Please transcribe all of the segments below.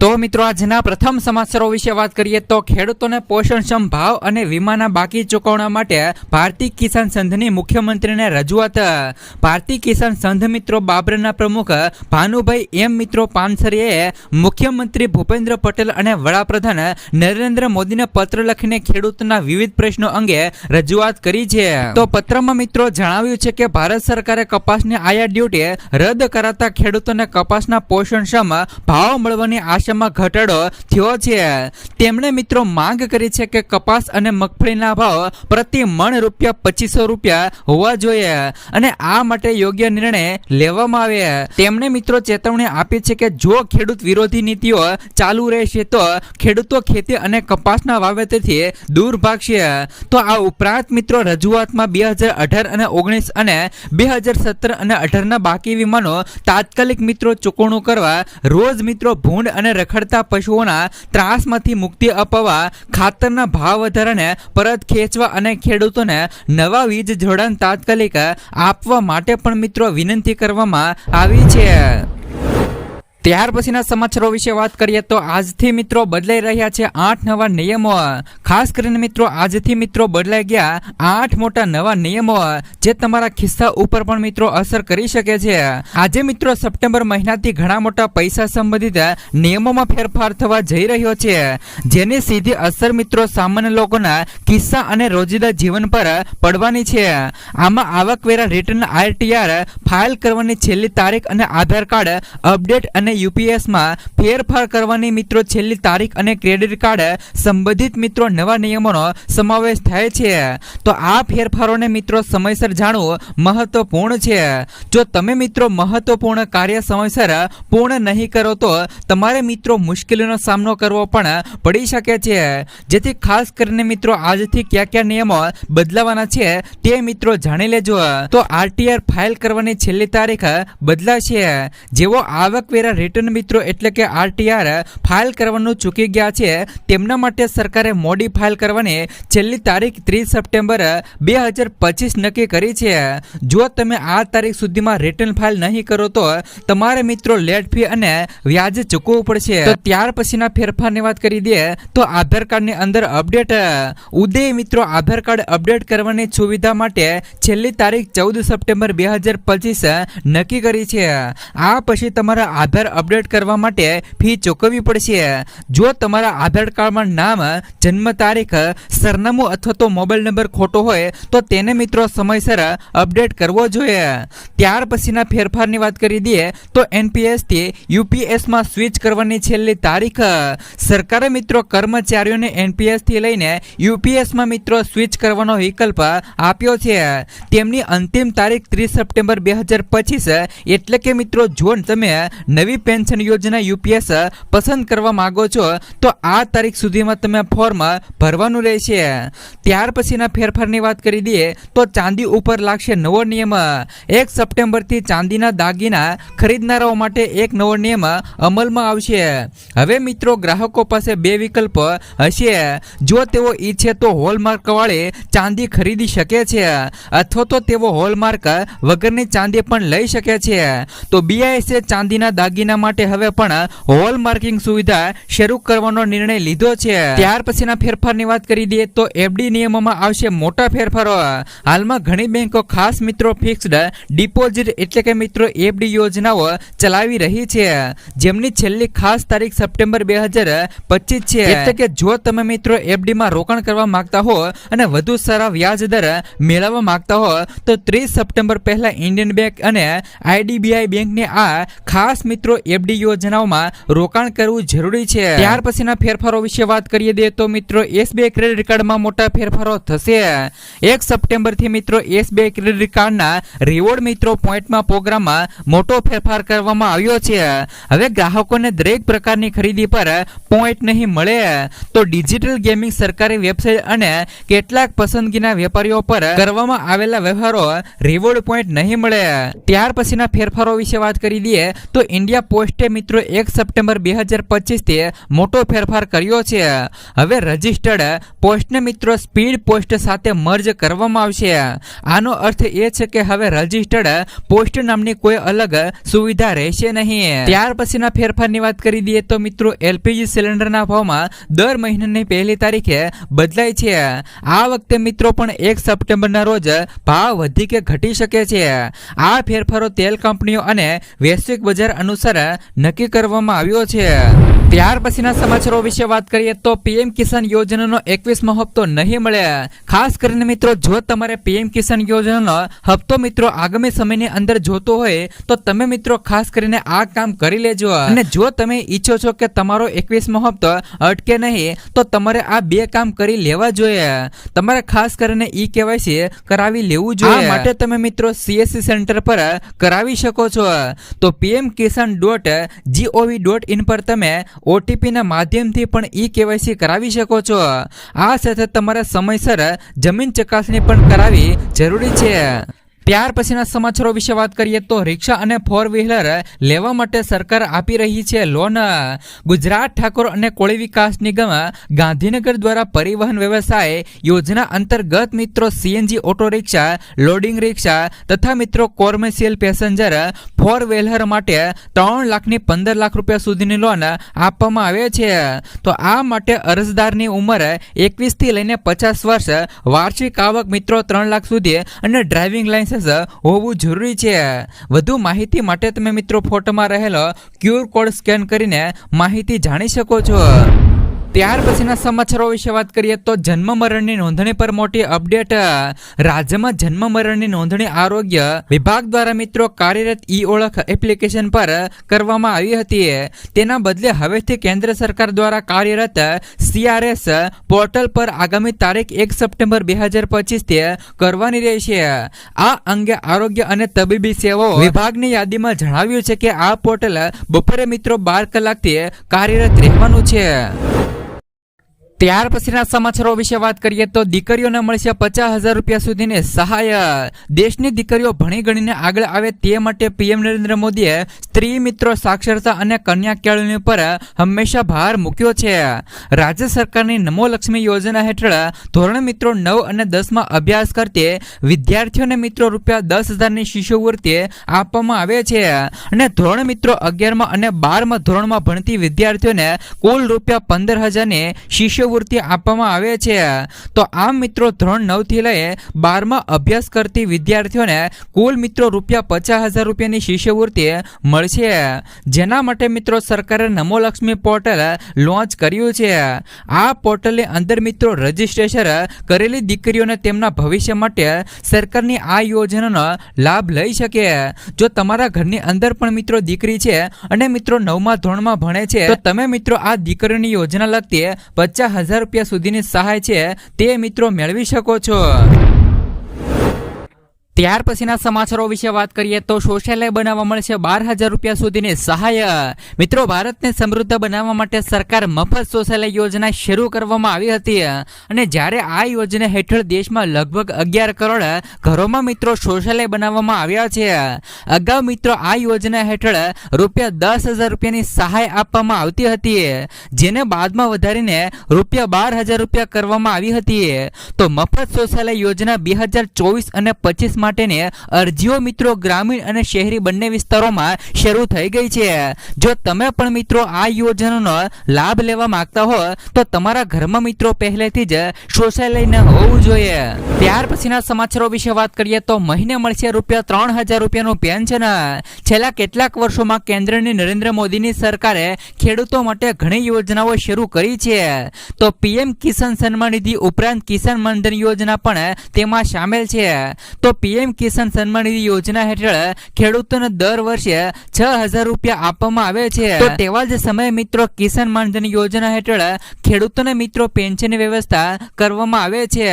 તો મિત્રો, આજના પ્રથમ સમાચારો વિશે વાત કરીએ તો ખેડૂતોને પોષણક્ષમ ભાવ અને વીમાના બાકી ચૂકવણા માટે ભારતીય કિસાન સંઘની મુખ્યમંત્રીને રજૂઆત. ભારતીય કિસાન સંઘ મિત્રો, બાબરના પ્રમુખ ભાનુભાઈ એમ મિત્રો પાનસરીએ મુખ્યમંત્રી ભૂપેન્દ્ર પટેલ અને વડાપ્રધાન નરેન્દ્ર મોદીને પત્ર લખીને ખેડૂતના વિવિધ પ્રશ્નો અંગે રજૂઆત કરી છે. તો પત્રમાં મિત્રો જણાવ્યું છે કે, ભારત સરકારે કપાસની આયાત ડ્યુટી રદ કરાતા ખેડૂતોને કપાસના પોષણક્ષમ ભાવ મળવાની આશામાં ઘટાડો થયો છે. તેમણે મિત્રો માંગ કરી છે કે કપાસ અને મગફળીના ભાવ પ્રતિ મણ રૂપિયા પચીસો રૂપિયા હોવા જોઈએ અને આ માટે યોગ્ય નિર્ણય લેવામાં આવે. તેમણે મિત્રો ચેતવણી આપી છે કે જો ખેડૂત વિરોધી નીતિઓ ચાલુ રહેશે તો ખેડૂતો ખેતી અને કપાસના વાવેતરથી દૂર ભાગશે. તો આ ઉપરાંત મિત્રો રજૂઆતમાં બે હજાર અઢાર અને ઓગણીસ અને બે હજાર સત્તર અને અઢારના બાકી વીમાનો તાત્કાલિક મિત્રો ચૂકવણું કરવા રોજ મિત્રો ભૂંડ અને રખડતા પશુઓના ત્રાસમાંથી મુક્તિ અપાવવા, ખાતરના ભાવ વધારાને પરત ખેંચવા અને ખેડૂતોને નવા વીજ જોડાણ તાત્કાલિક આપવા માટે પણ મિત્રો વિનંતી કરવામાં આવી છે. ત્યાર પછીના સમાચારો વિશે વાત કરીએ તો આજથી મિત્રો બદલાઈ રહ્યા છે આઠ નવા નિયમો. ખાસ કરીને મિત્રો આજથી મિત્રો બદલાઈ ગયા આઠ મોટા નવા નિયમો જે તમારા ખિસ્સા ઉપર પણ મિત્રો અસર કરી શકે છે. આજે મિત્રો સપ્ટેમ્બર મહિનાથી ઘણા મોટા પૈસા સંબંધિત નિયમોમાં ફેરફાર થવા જઈ રહ્યો છે, જેની સીધી અસર મિત્રો સામાન્ય લોકોના કિસ્સા અને રોજિંદા જીવન પર પડવાની છે. આમાં આવકવેરા રિટર્ન આરટીઆર ફાઇલ કરવાની છેલ્લી તારીખ અને આધાર કાર્ડ અપડેટ અને યુપીએસમાં ફેરફાર કરવાની મિત્રો છેલ્લી તારીખ અને ક્રેડિટ કાર્ડ સંબંધિત મિત્રો નવા નિયમોનો સમાવેશ થાય છે. તો આ ફેરફારોને મિત્રો સમયસર જાણવું મહત્વપૂર્ણ છે. જો તમે મિત્રો મહત્વપૂર્ણ કાર્ય સમયસર પૂર્ણ નહીં કરો તો તમારે મિત્રો મુશ્કેલીનો સામનો કરવો પણ પડી શકે છે. જેથી ખાસ કરીને મિત્રો આજથી કયા કયા નિયમો બદલાવાના છે તે મિત્રો જાણી લેજો. તો આરટીઆર ફાઇલ કરવાની છેલ્લી તારીખ બદલાશે. જેવો આવકવેરા રિટર્ન મિત્રો એટલે કે આરટીઆર ફાઇલ કરવાનું ચૂકી ગયા છે. તેમના માટે સરકારે મોડી ફાઇલ કરવાની છેલ્લી તારીખ ત્રીસ સપ્ટેમ્બર બે હજાર પચીસ નક્કી કરી છે. જો તમે આ તારીખ સુધીમાં રિટર્ન ફાઇલ નહીં કરો તો તમારે મિત્રો લેટ ફી અને વ્યાજ ચૂકવવું પડશે. તો ત્યાર પછીના ફેરફારની વાત કરી દઈએ તો આધાર કાર્ડની અંદર અપડેટ, ઉદય મિત્રો આધાર કાર્ડ અપડેટ કરવાની સુવિધા માટે છેલ્લી તારીખ ચૌદ સપ્ટેમ્બર બે હજાર પચીસ નક્કી કરી છે. આ પછી તમારા આધાર અપડેટ કરવા માટે ફી ચૂકવવી પડશે. જો તમારા આધાર કાર્ડમાં નામ, જન્મ તારીખ, સરનામું અથવા તો મોબાઈલ નંબર ખોટો હોય, તો તેને મિત્રો સમયસર અપડેટ કરવો જોઈએ. ત્યાર પછીના ફેરફારની વાત કરી દઈએ, તો એનપીએસથી યુપીએસમાં સ્વિચ કરવાની છેલ્લી તારીખ. સરકારે મિત્રો કર્મચારીઓને એનપીએસથી લઈને યુપીએસમાં મિત્રો સ્વિચ કરવાનો વિકલ્પ આપ્યો છે. તેમની અંતિમ તારીખ ત્રીસ સપ્ટેમ્બર બે હજાર પચીસ, એટલે કે મિત્રો જો તમે નવી પેન્શન યોજના યુપીએસ પસંદ કરવા માંગો છો, તો આ તારીખ સુધીમાં તમે ફોર્મ ભરવાનું રહેશે. ત્યાર પછીના ફેરફારની વાત કરી દઈએ, તો ચાંદી ઉપર લાગશે નવો નિયમ. એક સપ્ટેમ્બરથી ચાંદીના દાગીના ખરીદનારાઓ માટે એક નવો નિયમ અમલમાં આવશે. હવે મિત્રો, ગ્રાહકો પાસે બે વિકલ્પ હશે. જો તેઓ ઈચ્છે તો હોલમાર્ક વાળે ચાંદી ખરીદી શકે છે, અથવા તો તેઓ હોલમાર્ક વગરની ચાંદી પણ લઈ શકે છે. તો બીઆઈએસએ ચાંદીના દાગીના માટે હવે પણ હોલમાર્કિંગ સુવિધા શરૂ કરવાનો નિર્ણય લીધો છે. ત્યાર પછીના ફેરફારની વાત કરી દઈએ તો એફડી નિયમોમાં આવશે મોટા ફેરફારો. હાલમાં ઘણી બેંકો ખાસ મિત્રો ફિક્સ્ડ ડિપોઝિટ એટલે કે મિત્રો એફડી યોજનાઓ ચલાવી રહી છે. જેમની છેલ્લી ખાસ તારીખ સપ્ટેમ્બર બે હજાર પચીસ છે. એટલે કે જો તમે મિત્રો એફડી માં રોકાણ કરવા માંગતા હો અને વધુ સારા વ્યાજ દર મેળવવા માંગતા હો, તો ત્રીસ સપ્ટેમ્બર પહેલા ઇન્ડિયન બેંક અને આઈડીબીઆઈ બેંકની આ ખાસ મિત્રો મિત્રો, એફડી યોજનાઓમાં રોકાણ કરવું જરૂરી છે. ત્યાર પછીના ફેરફારો વિશે વાત કરીએ દે તો મિત્રો, એસબીઆઈ ક્રેડિટ કાર્ડમાં મોટા ફેરફારો થશે. એક સપ્ટેમ્બરથી મિત્રો, એસબીઆઈ ક્રેડિટ કાર્ડના રિવોર્ડ મિત્રો પોઈન્ટમાં પ્રોગ્રામમાં મોટો ફેરફાર કરવામાં આવ્યો છે. હવે ગ્રાહકોને દરેક પ્રકારની ખરીદી પર પોઈન્ટ નહીં મળે. તો ડિજિટલ ગેમિંગ સરકારી વેબસાઇટ અને કેટલાક પસંદગીના વેપારીઓ પર કરવામાં આવેલા વ્યવહારો રિવોર્ડ પોઈન્ટ નહીં મળે. ત્યાર પછીના ફેરફારો વિશે વાત કરી દઈએ તો ઇન્ડિયા પોસ્ટે મિત્રો એક સપ્ટેમ્બર બે હજાર પચીસથી મોટો ફેરફાર કર્યો છે. હવે રજિસ્ટર્ડ પોસ્ટને મિત્રો સ્પીડ પોસ્ટ સાથે મર્જ કરવામાં આવશે. આનો અર્થ એ છે કે હવે રજિસ્ટર્ડ પોસ્ટ નામની કોઈ અલગ સુવિધા રહેશે નહીં. ત્યાર પછીના ફેરફારની વાત કરી દઈએ તો મિત્રો એલપીજી સિલિન્ડરના ભાવમાં દર મહિનાની પહેલી તારીખે બદલાય છે. આ વખતે મિત્રો પણ એક સપ્ટેમ્બરના રોજ ભાવ વધી કે ઘટી શકે છે. આ ફેરફારો તેલ કંપનીઓ અને વૈશ્વિક બજાર અનુસાર નક્કી કરવામાં આવ્યો છે. ત્યાર પછીના સમાચારો વિશે વાત કરીએ તો પીએમ કિસાન યોજનાનો એકવીસમો હપ્તો નહીં મળે. ખાસ કરીને મિત્રો, જો તમારે પીએમ કિસાન યોજનાનો હપ્તો મિત્રો આગામી સમયની અંદર જોતો હોય, તો તમે મિત્રો ખાસ કરીને આ કામ કરી લેજો. અને જો તમે ઈચ્છો છો કે તમારો એકવીસમો હપ્તો અટકે નહીં, તો તમારે આ બે કામ કરી લેવા જોઈએ. તમારે ખાસ કરીને ઈ કેવાયસી કરાવી લેવું જોઈએ. માટે તમે મિત્રો સીએસસી સેન્ટર પર કરાવી શકો છો. તો PM Kisan dot GOV dot in પર તમે ઓટીપીના માધ્યમથી પણ ઈ કેવાયસી કરાવી શકો છો. આ સાથે તમારે સમયસર જમીન ચકાસણી પણ કરાવી જરૂરી છે. ત્યાર પછીના સમાચારો વિશે વાત કરીએ તો રિક્ષા અને ફોર વ્હીલર લેવા માટે સરકાર આપી રહી છે લોન ગુજરાત ઠાકોર અને કોળી વિકાસ નિગમ ગાંધીનગર દ્વારા પરિવહન વ્યવસાય યોજના અંતર્ગત મિત્રો CNG auto rickshaw loading rickshaw તથા મિત્રો કોમર્શિયલ પેસેન્જર ફોર વ્હીલર માટે ત્રણ લાખની પંદર લાખ રૂપિયા સુધીની લોન આપવામાં આવે છે. તો આ માટે અરજદારની ઉંમર એકવીસથી લઈને પચાસ વર્ષ, વાર્ષિક આવક મિત્રો ત્રણ લાખ સુધી અને ડ્રાઇવિંગ લાયસન્સ હોવું જરૂરી છે. વધુ માહિતી માટે તમે મિત્રો ફોટોમાં રહેલો ક્યુઆર કોડ સ્કેન કરીને માહિતી જાણી શકો છો. ત્યાર પછીના સમાચારો વિશે વાત કરીએ તો જન્મ મરણની નોંધણી પર મોટી અપડેટ રાજ્યમાં જન્મ મરણની નોંધણી આરોગ્ય વિભાગ દ્વારા મિત્રો કાર્યરત ઈ ઓળખ એપ્લિકેશન પર કરવામાં આવી હતી. તેના બદલે હવેથી કેન્દ્ર સરકાર દ્વારા કાર્યરત સીઆરએસ પોર્ટલ પર આગામી તારીખ એક સપ્ટેમ્બર બે હજાર પચીસથી કરવાની રહેશે. આ અંગે આરોગ્ય અને તબીબી સેવાઓ વિભાગની યાદીમાં જણાવ્યું છે કે આ પોર્ટલ બપોરે મિત્રો બાર કલાકથી કાર્યરત રહેવાનું છે. ત્યાર પછીના સમાચારો વિશે વાત કરીએ તો દીકરીઓને મળશે પચાસ હજાર રૂપિયા સુધીની સહાય. દેશની દીકરીઓ ભણી ગણીને આગળ આવે તે માટે પીએમ નરેન્દ્ર મોદીએ સ્ત્રી મિત્રો સાક્ષરતા અને કન્યા કેળવણી પર હંમેશા ભાર મૂક્યો છે. રાજ્ય સરકારની નમો લક્ષ્મી યોજના હેઠળ ધોરણ મિત્રો નવ અને દસમાં અભ્યાસ કરતી વિદ્યાર્થીઓને મિત્રો રૂપિયા દસ હજારની શિષ્યવૃત્તિ આપવામાં આવે છે. અને ધોરણ મિત્રો અગિયારમાં અને બારમાં ધોરણમાં ભણતી વિદ્યાર્થીઓને કુલ રૂપિયા પંદર હજારની શિષ્યવૃત્તિ આપવામાં આવે છે. તો આમ મિત્રો ધોરણ નવથી લઈ બારમાં અભ્યાસ કરતી વિદ્યાર્થીઓને કુલ મિત્રો રૂપિયા પચાસ હજાર રૂપિયાની શિષ્યવૃત્તિ મળશે. જેના માટે મિત્રો સરકારે નમોલક્ષ્મી પોર્ટલ લોન્ચ કર્યું છે. આ પોર્ટલની અંદર મિત્રો રજીસ્ટ્રેશન કરેલી દીકરીઓને તેમના ભવિષ્ય માટે સરકારની આ યોજનાનો લાભ લઈ શકે. જો તમારા ઘરની અંદર પણ મિત્રો દીકરી છે અને મિત્રો નવમા ધોરણમાં ભણે છે, તો તમે મિત્રો આ દીકરીની યોજના લગતી પચાસ હજાર રૂપિયા સુધીની સહાય છે તે મિત્રો મેળવી શકો છો. ત્યાર પછીના સમાચારો વિશે વાત કરીએ તો શૌચાલય બનાવવા મળશે બાર હજાર રૂપિયા સુધીની સહાય. મિત્રો, ભારતને સમૃદ્ધ બનાવવા માટે સરકાર મફત શૌચાલય યોજના શરૂ કરવામાં આવી હતી. અને જ્યારે આ યોજના હેઠળ દેશમાં લગભગ અગિયાર કરોડ ઘરોમાં મિત્રો શૌચાલય બનાવવામાં આવ્યા છે. અગાઉ મિત્રો, આ યોજના હેઠળ રૂપિયા દસ હજાર રૂપિયાની સહાય આપવામાં આવતી હતી, જેને બાદમાં વધારીને રૂપિયા બાર હજાર રૂપિયા કરવામાં આવી હતી. તો મફત શૌચાલય યોજના બે હજાર ચોવીસ અને પચીસ માટેની અરજીઓ મિત્રો ગ્રામીણ અને શહેરી બંને વિસ્તારોમાં શરૂ થઈ ગઈ છે. જો તમે પણ મિત્રો આ યોજનાનો લાભ લેવા માંગતા હો, તો તમારા ઘરમાં મિત્રો પહેલેથી જ શૌચાલય હોવું જોઈએ. ત્યાર પછીના સમાચારો વિશે વાત કરીએ તો મહિને મળશે રૂપિયા ત્રણ હજાર રૂપિયાનું પેન્શન. છેલ્લા કેટલાક વર્ષોમાં કેન્દ્રની નરેન્દ્ર મોદીની સરકારે ખેડૂતો માટે ઘણી યોજનાઓ શરૂ કરી છે. તો પીએમ કિસાન સન્માન નિધિ ઉપરાંત કિસાન માનધન યોજના પણ તેમાં સામેલ છે. તો પીએમ પીએમ કિસાન સન્માન નિધિ યોજના હેઠળ ખેડૂતોને દર વર્ષે છ હજાર રૂપિયા આપવામાં આવે છે. તેવા જ સમયે મિત્રો કિસાન માનધન યોજના હેઠળ ખેડૂતોને મિત્રો પેન્શનની વ્યવસ્થા કરવામાં આવે છે.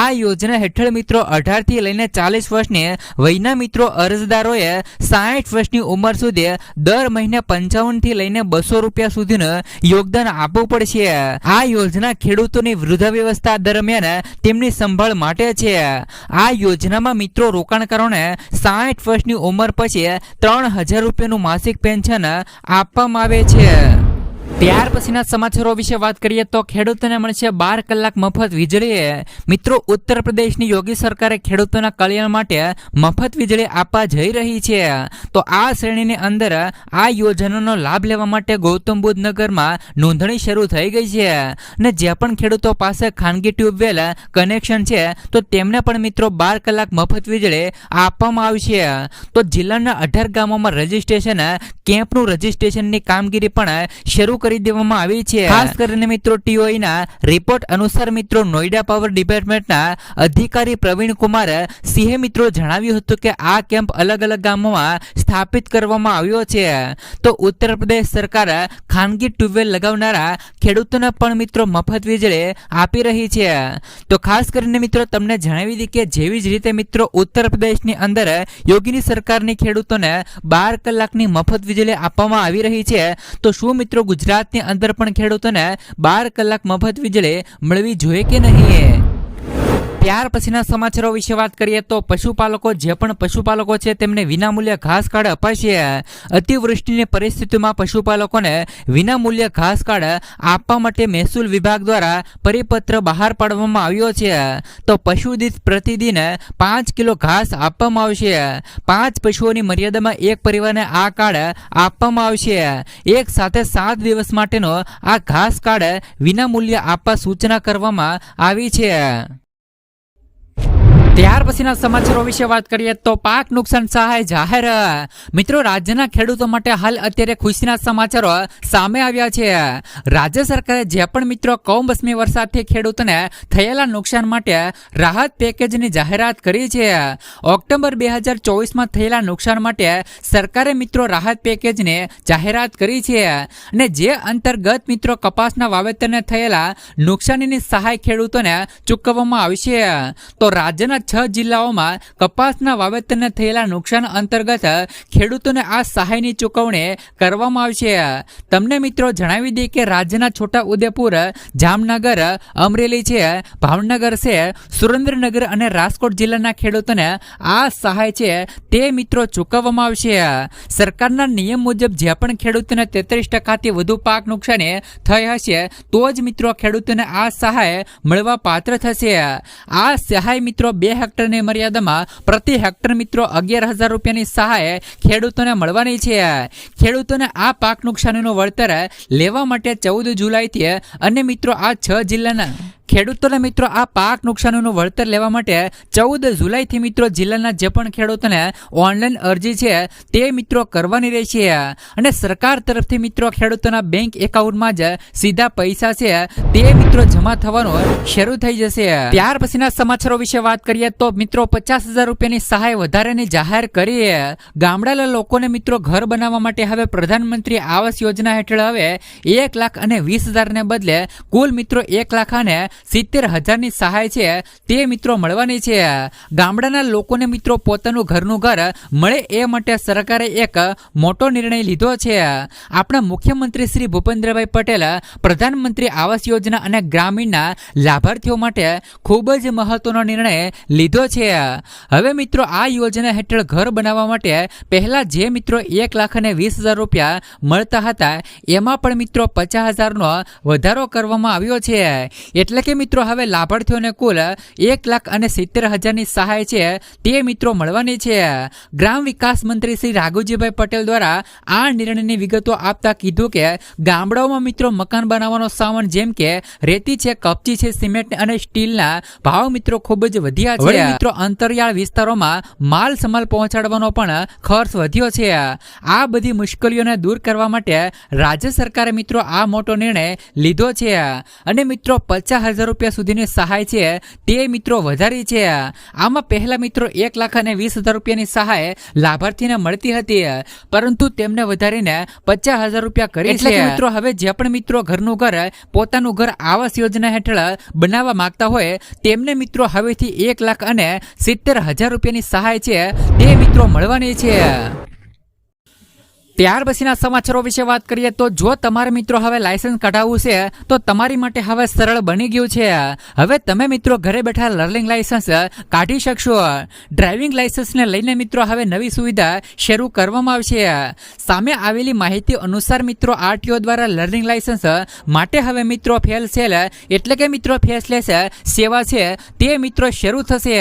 આ યોજના હેઠળ મિત્રો અઢારથી લઈને ચાલીસ વર્ષની વયના મિત્રો અરજદારોએ સાહીઠ વર્ષની ઉંમર સુધી દર મહિને પંચાવનથી લઈને બસો રૂપિયા સુધીનું યોગદાન આપવું પડશે. આ યોજના ખેડૂતોની વૃદ્ધ વ્યવસ્થા દરમિયાન તેમની સંભાળ માટે છે. આ યોજનામાં મિત્રો રોકાણકારોને સાઠ વર્ષની ઉંમર પછી ત્રણ હજાર રૂપિયાનું માસિક પેન્શન આપવામાં આવે છે. ત્યાર પછીના સમાચારો વિશે વાત કરીએ તો ખેડૂતોને મળશે બાર કલાક મફત વીજળી. મિત્રો, ઉત્તર પ્રદેશની યોગી સરકારે ખેડૂતોના કલ્યાણ માટે મફત વીજળી આપવા જઈ રહી છે. તો આ શ્રેણીની અંદર આ યોજનાનો લાભ લેવા માટે ગૌતમ બુદ્ધ નગરમાં નોંધણી શરૂ થઈ ગઈ છે. અને જે પણ ખેડૂતો પાસે ખાનગી ટ્યુબવેલ કનેક્શન છે, તો તેમને પણ મિત્રો બાર કલાક મફત વીજળી આપવામાં આવશે. તો જિલ્લાના અઢાર ગામોમાં રજીસ્ટ્રેશન, કેમ્પનું રજીસ્ટ્રેશનની કામગીરી પણ શરૂ કરી દેવામાં આવી છે. ખાસ કરીને મિત્રો TOI ના રિપોર્ટ અનુસાર મિત્રો નોઈડા પાવર ડિપાર્ટમેન્ટના અધિકારી પ્રવીણ કુમાર સિંહે મિત્રો જણાવ્યું હતું કે આ કેમ્પ અલગ અલગ ગામોમાં સ્થાપિત કરવામાં આવ્યો છે. તો ઉત્તર પ્રદેશ સરકાર ખાનગી ટ્યુબવેલ લગાવનારા ખેડૂતોને પણ મિત્રો મફત વીજળી આપી રહી છે. તો ખાસ કરીને મિત્રો તમને જણાવી દઈએ કે જેવી જ રીતે મિત્રો ઉત્તર પ્રદેશની અંદર યોગીની સરકારની ખેડૂતોને બાર કલાકની મફત વીજળી આપવામાં આવી રહી છે. તો શું મિત્રો ગુજરાતની અંદર પણ ખેડૂતોને બાર કલાક મફત વીજળી મળવી જોઈએ કે નહીં? ત્યાર પછીના સમાચારો વિશે વાત કરીએ તો પશુપાલકો, જે પણ પશુપાલકો છે, તેમને વિનામૂલ્ય ઘાસ કાર્ડ અપાશે. અતિવૃષ્ટિની પરિસ્થિતિમાં પશુપાલકોને વિનામૂલ્ય ઘાસ કાર્ડ આપવા માટે મહેસૂલ વિભાગ દ્વારા પરિપત્ર બહાર પાડવામાં આવ્યો છે. તો પશુ દીઠ પ્રતિદિન પાંચ કિલો ઘાસ આપવામાં આવશે. પાંચ પશુઓની મર્યાદામાં એક પરિવારને આ કાર્ડ આપવામાં આવશે. એક સાથે સાત દિવસ માટેનો આ ઘાસ કાર્ડ વિનામૂલ્ય આપવા સૂચના કરવામાં આવી છે. ત્યાર પછીના સમાચારો વિશે વાત કરીએ તો પાક નુકસાન સહાય જાહેર. મિત્રો, રાજ્યના ખેડૂતો માટે હાલ અત્યારે ખુશીના સમાચારો સામે આવ્યા છે. રાજ્ય સરકારે જે પણ મિત્રો કમોસમી વરસાદથી ખેડૂતોને થયેલા નુકસાન માટે રાહત પેકેજની જાહેરાત કરી છે. ઓક્ટોબર બે હજાર ચોવીસમાં થયેલા નુકસાન માટે સરકારે મિત્રો રાહત પેકેજની જાહેરાત કરી છે અને જે અંતર્ગત મિત્રો કપાસના વાવેતરને થયેલા નુકસાનીની સહાય ખેડૂતોને ચૂકવવામાં આવશે તો રાજ્યના છ જિલ્લાઓમાં કપાસના વાવેતરને થયેલા નુકસાન અંતર્ગત ખેડૂતોને આ સહાયની ચૂકવણી કરવામાં આવશે તમને મિત્રો જણાવી દઈએ કે રાજ્યના છોટા ઉદેપુર, જામનગર, અમરેલી છે, ભાવનગર છે, સુરેન્દ્રનગર અને રાજકોટ જિલ્લાના ખેડૂતોને આ સહાય છે તે મિત્રો ચૂકવવામાં આવશે. સરકારના નિયમ મુજબ જે પણ ખેડૂતોને તેત્રીસ ટકાથી વધુ પાક નુકસાને થઈ હશે, તો જ મિત્રો ખેડૂતોને આ સહાય મળવા પાત્ર થશે. આ સહાય મિત્રો બે હેક્ટરની મર્યાદામાં પ્રતિ હેક્ટર મિત્રો અગિયાર હજાર રૂપિયાની સહાય ખેડૂતોને મળવાની છે. ખેડૂતોને આ પાક નુકસાનીનું વળતર લેવા માટે ચૌદ જુલાઈથી અને મિત્રો આ છ જિલ્લાના ખેડૂતોને મિત્રો આ પાક નુકસાનીનું વળતર લેવા માટે ચૌદ જુલાઈથી મિત્રો જિલ્લાના જે પણ ખેડૂતોને ઓનલાઈન અરજી છે તે મિત્રો કરવાની રહેશે. અને સરકાર તરફથી મિત્રો ખેડૂતોના બેંક એકાઉન્ટમાં જ સીધા પૈસા છે તે મિત્રો જમા થવાનું શરૂ થઈ જશે. ત્યાર પછીના સમાચારો વિશે વાત કરીએ તો મિત્રો પચાસ હજાર રૂપિયાની સહાય વધારેની જાહેર કરી. ગામડાના લોકોને મિત્રો ઘર બનાવવા માટે હવે પ્રધાનમંત્રી આવાસ યોજના હેઠળ હવે એક લાખ અને વીસ હજારને બદલે કુલ મિત્રો એક લાખ અને સિત્તેર હજારની સહાય છે તે મિત્રો મળવાની છે. ગામડાના લોકોને મિત્રો પોતાનું ઘરનું ઘર મળે એ માટે સરકારે એક મોટો નિર્ણય લીધો છે. આપણા મુખ્યમંત્રી શ્રી ભૂપેન્દ્રભાઈ પટેલ પ્રધાનમંત્રી આવાસ યોજના અને ગ્રામીણના લાભાર્થીઓ માટે ખૂબ જ મહત્વનો નિર્ણય લીધો છે. હવે મિત્રો આ યોજના હેઠળ ઘર બનાવવા માટે પહેલા જે મિત્રો એક લાખ અને વીસ હજાર રૂપિયા મળતા હતા, એમાં પણ મિત્રો પચાસ હજારનો વધારો કરવામાં આવ્યો છે. એટલે કે મિત્રો હવે લાભાર્થીઓને કુલ એક લાખ અને સિત્તેર હજારની સહાય છે તે મિત્રો મળવાની છે. ગ્રામ વિકાસ મંત્રી શ્રી રાઘુજીભાઈ પટેલ દ્વારા આ નિર્ણયની વિગતો આપતા કીધું કે ગામડાઓમાં મિત્રો મકાન બનાવવાનો સામાન જેમ કે રેતી છે કપચી છે સિમેન્ટ અને સ્ટીલના ભાવ મિત્રો ખૂબ જ વધ્યા છે. મિત્રો અંતરિયાળ વિસ્તારોમાં માલ સમાલ પહોંચાડવાનો પણ ખર્ચ વધ્યો છે. આ બધી મુશ્કેલીઓને દૂર કરવા માટે રાજ્ય સરકારે મિત્રો આ મોટો નિર્ણય લીધો છે. અને મિત્રો પચાસ હજાર રૂપિયા સુધીની સહાય છે તે મિત્રો વધારી છે. આમાં પહેલા મિત્રો એક લાખ અને વીસ હજાર રૂપિયાની સહાય લાભાર્થીને મળતી હતી પરંતુ તેમને વધારીને પચાસ હજાર રૂપિયા કરી છે. મિત્રો હવે જે પણ મિત્રો ઘરનું ઘર પોતાનું ઘર આવાસ યોજના હેઠળ બનાવવા માંગતા હોય તેમને મિત્રો હવેથી એક લાખ અને સિત્તેર હજાર રૂપિયાની સહાય છે તે મિત્રો મળવાની છે. ત્યાર પછીના સમાચારો વિશે વાત કરીએ તો જો તમારે મિત્રો હવે લાયસન્સ કઢાવવું છે તો તમારી માટે હવે સરળ બની ગયું છે. હવે તમે મિત્રો ઘરે બેઠા લર્નિંગ લાયસન્સ કાઢી શકશો. ડ્રાઇવિંગ લાયસન્સને લઈને મિત્રો હવે નવી સુવિધા શરૂ કરવામાં આવશે. સામે આવેલી માહિતી અનુસાર મિત્રો આરટીઓ દ્વારા લર્નિંગ લાયસન્સ માટે હવે મિત્રો ફેલ સેલ એટલે કે મિત્રો ફેસલેસ સેવા છે તે મિત્રો શરૂ થશે.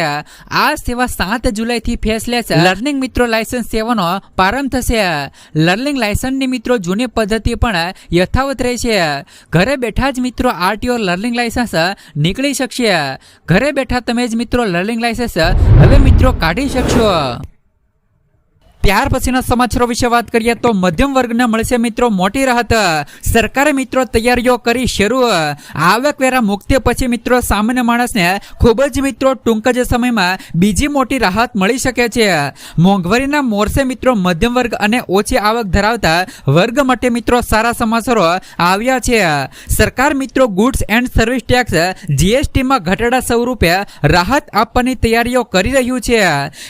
આ સેવા સાત જુલાઈથી ફેસલેસ લર્નિંગ મિત્રો લાયસન્સ સેવાનો પ્રારંભ થશે. લર્નિંગ લાયસન્સની મિત્રો જૂની પદ્ધતિ પણ યથાવત રહેશે ઘરે બેઠા જ મિત્રો આરટીઓ લર્નિંગ લાયસન્સ નીકળી શકશે. ઘરે બેઠા તમે જ મિત્રો લર્નિંગ લાયસન્સ હવે મિત્રો કાઢી શકશો. ત્યાર પછીના સમાચારો વિશે વાત કરીએ તો મધ્યમ વર્ગને મળશે મિત્રો મોટી રાહત. સરકારે મિત્રો તૈયારીઓ કરી શરૂ. આવકવેરા મુક્તિ પછી મિત્રો સામાન્ય માણસને ખૂબ જ મિત્રો ટૂંક જ સમયમાં બીજી મોટી રાહત મળી શકે છે. મોંઘવારીના મોરસે મિત્રો મધ્યમ વર્ગ અને ઓછી આવક ધરાવતા વર્ગ માટે મિત્રો સારા સમાચારો આવ્યા છે. સરકાર મિત્રો ગુડ્સ એન્ડ સર્વિસ ટેક્સ જીએસટીમાં ઘટાડા સ્વરૂપે રાહત આપવાની તૈયારીઓ કરી રહ્યું છે.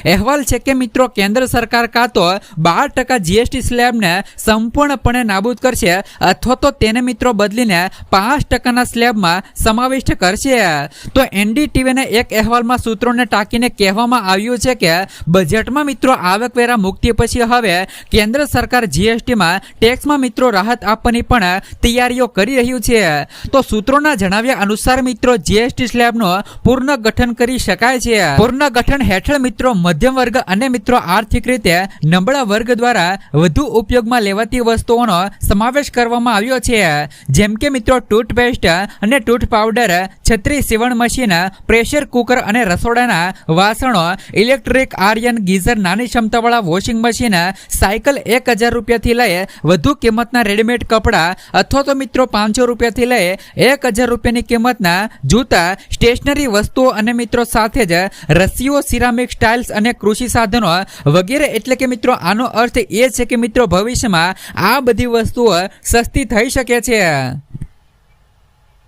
અહેવાલ છે કે મિત્રો કેન્દ્ર સરકાર તો બાર ટકા જીએસટી સ્લેબને સંપૂર્ણપણે નાબૂદ કરશે, અથવા તો તેને મિત્રો બદલીને પાંચ ટકાના સ્લેબમાં સમાવિષ્ટ કરશે. તો એનડીટીવીના એક અહેવાલમાં સૂત્રોને ટાંકીને કહેવામાં આવ્યું છે કે, બજેટમાં મિત્રો આવકવેરા મુક્તિ પછી હવે કેન્દ્ર સરકાર જીએસટીમાં ટેક્સમાં મિત્રો રાહત આપવાની પણ તૈયારીઓ કરી રહ્યું છે. તો સૂત્રોના જણાવ્યા અનુસાર મિત્રો જીએસટી સ્લેબનું પૂર્ણ કરી શકાય છે. પૂર્ણ હેઠળ મિત્રો મધ્યમ વર્ગ અને મિત્રો આર્થિક રીતે નબળા વર્ગ દ્વારા વધુ ઉપયોગમાં લેવાતી વસ્તુઓનો સમાવેશ કરવામાં આવ્યો છે. જેમ કે મિત્રો, ટૂથપેસ્ટ અને ટૂથ પાવડર, છત્રી સીવણ મશીન, પ્રેશર કુકર અને રસોડાના વાસણો, ઇલેક્ટ્રિક આર્યન ગીઝર, નાની ક્ષમતાવાળા વોશિંગ મશીન, સાયકલ એક હજાર રૂપિયાથી લઈ વધુ કિંમતના રેડીમેડ કપડાં અથવા તો મિત્રો, પાંચસો રૂપિયાથી લઈ એક હજાર રૂપિયાની કિંમતના જૂતા, સ્ટેશનરી વસ્તુઓ અને મિત્રો, સાથે જ રસીઓ, સિરામિક સ્ટાઇલ્સ અને કૃષિ સાધનો વગેરે એટલે કે મિત્રો, આનો અર્થ એ છે કે મિત્રો, ભવિષ્યમાં આ બધી વસ્તુઓ સસ્તી થઈ શકે છે.